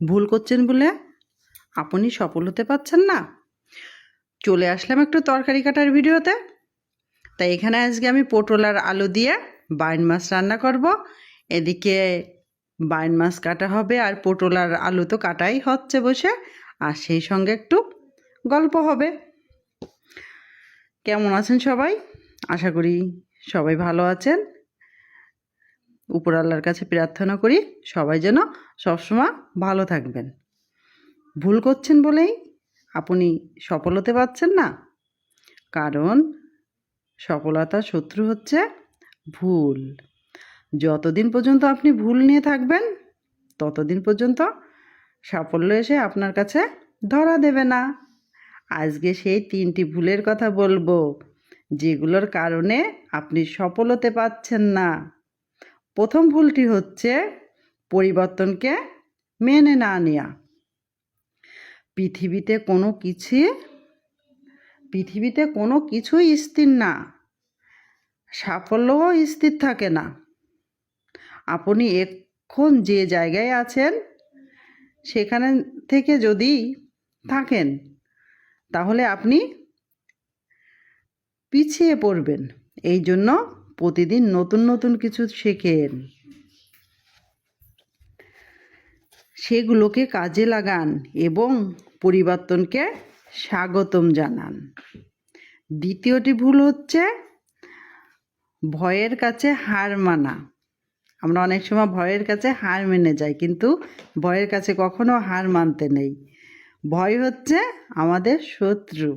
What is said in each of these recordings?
ভুল করছেন বলে আপনি সফল হতে পারছেন না। চলে আসলাম একটু তরকারি কাটার ভিডিওতে। তাই এখানে আজকে আমি পটল আর আলু দিয়ে বাইন মাছ রান্না করব। এদিকে বাইন মাছ কাটা হবে আর পটল আর আলু তো কাটাই হচ্ছে বসে। আর সেই সঙ্গে একটু গল্প হবে। কেমন আছেন সবাই? আশা করি সবাই ভালো আছেন। উপর আল্লাহর কাছে প্রার্থনা করি সবাই যেন সবসময় ভালো থাকবেন। ভুল করছেন বলেই আপনি সফল হতে পারছেন না। কারণ সফলতার শত্রু হচ্ছে ভুল। যতদিন পর্যন্ত আপনি ভুল নিয়ে থাকবেন, ততদিন পর্যন্ত সাফল্য এসে আপনার কাছে ধরা দেবে না। আজকে সেই তিনটি ভুলের কথা বলব, যেগুলোর কারণে আপনি সফল হতে পারছেন না। প্রথম ভুলটি হচ্ছে পরিবর্তনকে মেনে না নেওয়া পৃথিবীতে কোনো কিছু, পৃথিবীতে কোনো কিছুই স্থির না, সাফল্যও স্থির থাকে না। আপনি এখন যে জায়গায় আছেন, সেখানে থেকে যদি থাকেন, তাহলে আপনি পিছিয়ে পড়বেন। এই জন্য প্রতিদিন নতুন নতুন কিছু শেখেন সেগুলোকে কাজে লাগান এবং পরিবর্তনকে স্বাগতম জানান। দ্বিতীয়টি ভুল হচ্ছে ভয়ের কাছে হার মানা। আমরা অনেক সময় ভয়ের কাছে হার মেনে যাই, কিন্তু ভয়ের কাছে কখনো হার মানতে নেই। ভয় হচ্ছে আমাদের শত্রু।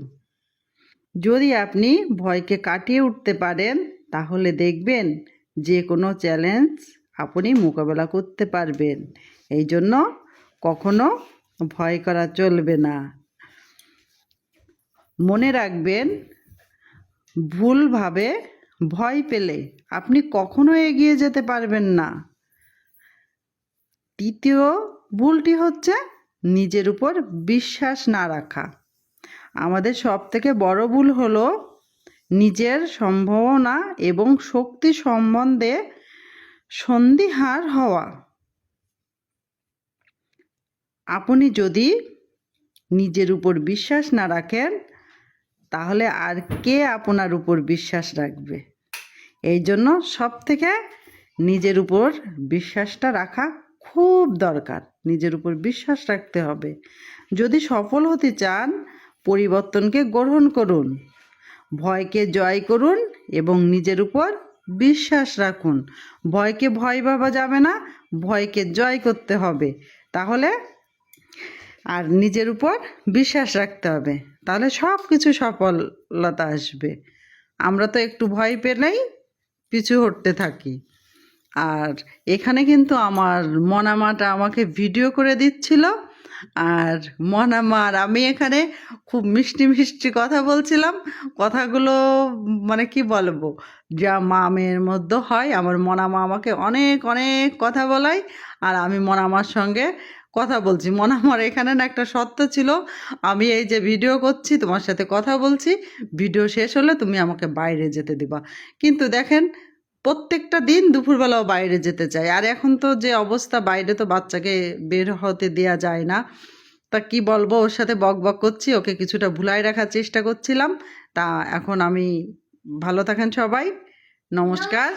যদি আপনি ভয়কে কাটিয়ে উঠতে পারেন তাহলে দেখবেন যে কোনো চ্যালেঞ্জ আপনি মোকাবেলা করতে পারবেন। এই জন্য কখনো ভয় করা চলবে না। মনে রাখবেন, ভুলভাবে ভয় পেলে আপনি কখনো এগিয়ে যেতে পারবেন না। তৃতীয় ভুলটি হচ্ছে নিজের উপর বিশ্বাস না রাখা। আমাদের সব থেকে বড় ভুল হলো নিজের সম্ভাবনা এবং শক্তি সম্বন্ধে সন্দিহার হওয়া। আপনি যদি নিজের উপর বিশ্বাস না রাখেন, তাহলে আর কে আপনার উপর বিশ্বাস রাখবে? এই জন্য সব থেকে নিজের উপর বিশ্বাসটা রাখা খুব দরকার। নিজের উপর বিশ্বাস রাখতে হবে। যদি সফল হতে চান, পরিবর্তনকে গ্রহণ করুন। ভয়কে জয় করুন এবং নিজের উপর বিশ্বাস রাখুন। ভয়কে ভয় ভাবা যাবে না, ভয়কে জয় করতে হবে। তাহলে আর নিজের উপর বিশ্বাস রাখতে হবে। তাহলে সব কিছু সফলতা আসবে। আমরা তো একটু ভয় পেলেই পিছু হটতে থাকি। আর এখানে কিন্তু আমার মনামাটা আমাকে ভিডিও করে দিচ্ছিল। আর মনামার আমি এখানে খুব মিষ্টি মিষ্টি কথা বলছিলাম। কথাগুলো মানে কি বলব, যা মা মেয়ের মধ্যে হয়, আমার মনামা আমাকে অনেক অনেক কথা বলায় আর আমি মনামার সঙ্গে কথা বলছি। মনামার এখানে না একটা সত্য ছিল, আমি এই যে ভিডিও করছি, তোমার সাথে কথা বলছি, ভিডিও শেষ হলে তুমি আমাকে বাইরে যেতে দিবা। কিন্তু দেখেন প্রত্যেকটা দিন দুপুরবেলাও বাইরে যেতে চাই। আর এখন তো যে অবস্থা, বাইরে তো বাচ্চাকে বের হতে দেয়া যায় না। তা কি বলব, ওর সাথে বক বক করছি, ওকে কিছুটা ভুলাই রাখার চেষ্টা করছিলাম। তা এখন আমি ভালো থাকেন সবাই। নমস্কার।